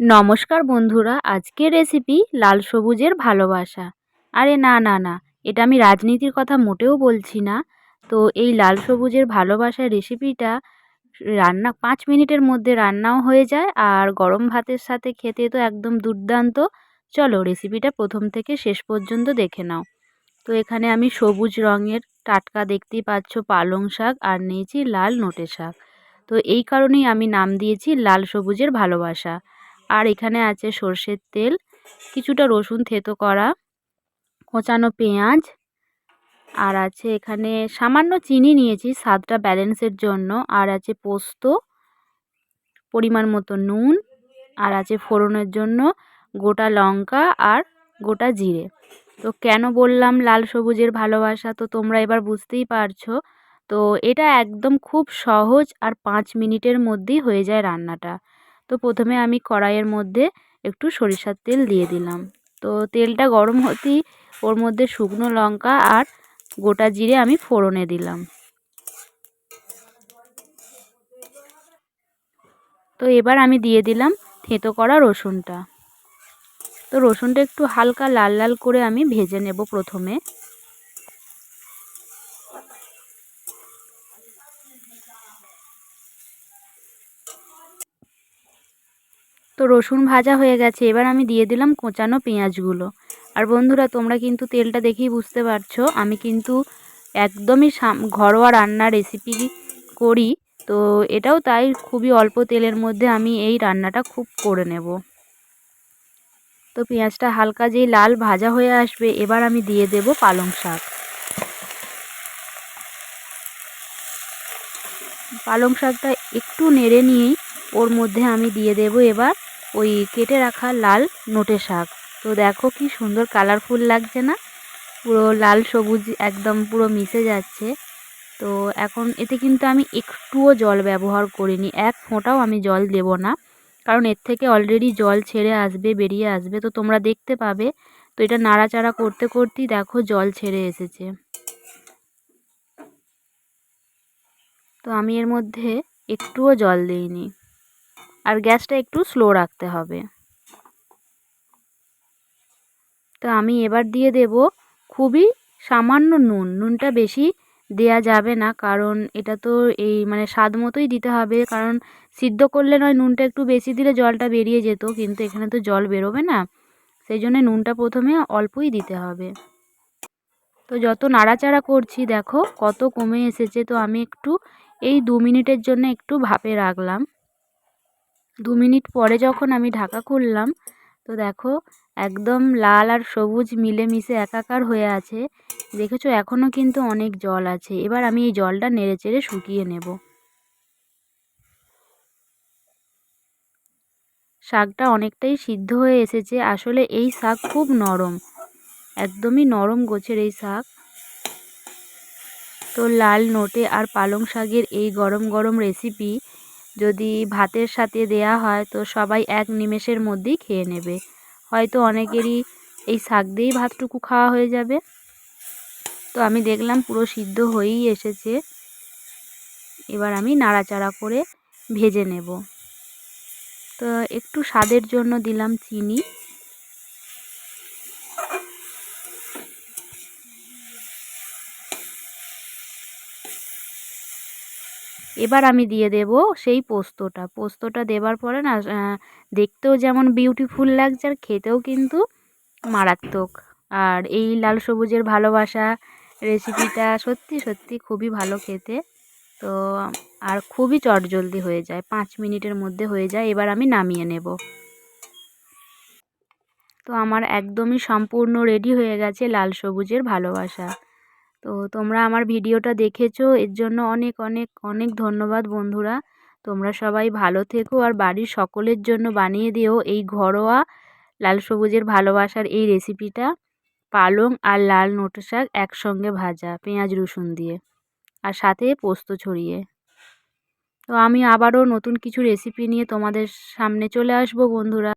নমস্কার বন্ধুরা, আজকের রেসিপি লাল সবুজের ভালোবাসা। আরে না না না, এটা আমি রাজনীতির কথা মোটেও বলছি না। তো এই লাল সবুজের ভালোবাসার রেসিপিটা রান্না, পাঁচ মিনিটের মধ্যে রান্নাও হয়ে যায় আর গরম ভাতের সাথে খেতে তো একদম দুর্দান্ত। চলো রেসিপিটা প্রথম থেকে শেষ পর্যন্ত দেখে নাও। তো এখানে আমি সবুজ রঙের টাটকা দেখতেই পাচ্ছ পালং শাক আর নিয়েছি লাল নোটে শাক। তো এই কারণেই আমি নাম দিয়েছি লাল সবুজের ভালোবাসা। আর এখানে আছে সর্ষের তেল, কিছুটা রসুন থেতো করা, কোঁচানো পেঁয়াজ, আর আছে এখানে সামান্য চিনি নিয়েছি স্বাদটা ব্যালেন্সের জন্য, আর আছে পোস্ত, পরিমাণ মতো নুন, আর আছে ফোড়নের জন্য গোটা লঙ্কা আর গোটা জিরে। তো কেন বললাম লাল সবুজের ভালোবাসা? তো তোমরা এবার বুঝতেই পারছ। তো এটা একদম খুব সহজ আর পাঁচ মিনিটের মধ্যেই হয়ে যায় রান্নাটা। তো প্রথমে আমি কড়াইয়ের মধ্যে একটু সরিষার তেল দিয়ে দিলাম। তো তেলটা গরম হতেই ওর মধ্যে শুকনো লঙ্কা আর গোটা জিরে আমি ফোড়নে দিলাম। তো এবার আমি দিয়ে দিলাম থেঁতো করা রসুনটা। তো রসুনটা একটু হালকা লাল লাল করে আমি ভেজে নেব প্রথমে। তো রসুন ভাজা হয়ে গেছে, এবার আমি দিয়ে দিলাম কোঁচানো পেঁয়াজগুলো। আর বন্ধুরা, তোমরা কিন্তু তেলটা দেখেই বুঝতে পারছ, আমি কিন্তু একদমই ঘরোয়া রান্নার রেসিপি করি, তো এটাও তাই খুবই অল্প তেলের মধ্যে আমি এই রান্নাটা খুব করে নেব। তো পেঁয়াজটা হালকা যেই লাল ভাজা হয়ে আসবে, এবার আমি দিয়ে দেব পালং শাক। পালং শাকটা একটু নেড়ে নিয়েই ওর মধ্যে আমি দিয়ে দেব এবার ওই কেটে রাখা লাল নোটে শাক। তো দেখো কি সুন্দর কালারফুল লাগছে না? পুরো লাল সবুজ একদম পুরো মিশে যাচ্ছে। তো এখন এতে কিন্তু আমি একটুও জল ব্যবহার করিনি, এক ফোঁটাও আমি জল দেব না। কারণ এর থেকে অলরেডি জল ছেড়ে আসবে, বেরিয়ে আসবে, তো তোমরা দেখতে পাবে। তো এটা নাড়াচাড়া করতে করতেই দেখো জল ছেড়ে এসেছে। তো আমি এর মধ্যে একটুও জল দিইনি। আর গ্যাসটা একটু স্লো রাখতে হবে। তো আমি এবার দিয়ে দেব খুবই সামান্য নুন। নুনটা বেশি দেয়া যাবে না, কারণ এটা তো এই মানে স্বাদ মতোই দিতে হবে, কারণ সিদ্ধ করলে নয় নুনটা একটু বেশি দিলে জলটা বেরিয়ে যেত, কিন্তু এখানে তো জল বেরোবে না। সেই জন্য নুনটা প্রথমে অল্পই দিতে হবে। তো যত নাড়াচাড়া করছি, দেখো কত কমে এসেছে, তো আমি একটু এই দু মিনিটের জন্য একটু ভাপে রাখলাম। দু মিনিট পরে যখন আমি ঢাকা খুললাম, তো দেখো একদম লাল আর সবুজ মিলেমিশে একাকার হয়ে আছে। দেখেছ এখনও কিন্তু অনেক জল আছে। এবার আমি এই জলটা নেড়ে চেড়ে শুকিয়ে নেব। শাকটা অনেকটাই সিদ্ধ হয়ে এসেছে। আসলে এই শাক খুব নরম। একদমই নরম গোছের এই শাক। তো লাল নোটে আর পালং শাকের এই গরম গরম রেসিপি যদি ভাতের সাথে দেয়া হয়, তো সবাই এক নিমেষের মধ্যেই খেয়ে নেবে। হয়তো অনেকেরই এই শাক দিয়েই ভাতটুকু খাওয়া হয়ে যাবে। তো আমি দেখলাম পুরো সিদ্ধ হয়েই এসেছে। এবার আমি নাড়াচাড়া করে ভেজে নেব। তো একটু স্বাদের জন্য দিলাম চিনি। এবার আমি দিয়ে দেব সেই পোস্তটা। পোস্তটা দেবার পরে না দেখতেও যেমন বিউটিফুল লাগছে আর খেতেও কিন্তু মারাত্মক। আর এই লাল সবুজের ভালোবাসা রেসিপিটা সত্যি সত্যি খুবই ভালো খেতে। তো, আর খুবই চটজলদি হয়ে যায়, পাঁচ মিনিটের মধ্যে হয়ে যায়, এবার আমি নামিয়ে নেব। তো আমার একদমই সম্পূর্ণ রেডি হয়ে গেছে লাল সবুজের ভালোবাসা। তো তোমরা আমার ভিডিওটা দেখেছ, এর জন্য অনেক অনেক অনেক ধন্যবাদ বন্ধুরা। তোমরা সবাই ভালো থেকো আর বাড়ির সকলের জন্য বানিয়ে দিও এই ঘরোয়া লাল সবুজের ভালোবাসার এই রেসিপিটা। পালং আর লাল নোটো শাক একসঙ্গে ভাজা, পেঁয়াজ রসুন দিয়ে আর সাথে পোস্ত ছড়িয়ে। তো আমি আবারও নতুন কিছু রেসিপি নিয়ে তোমাদের সামনে চলে আসব বন্ধুরা।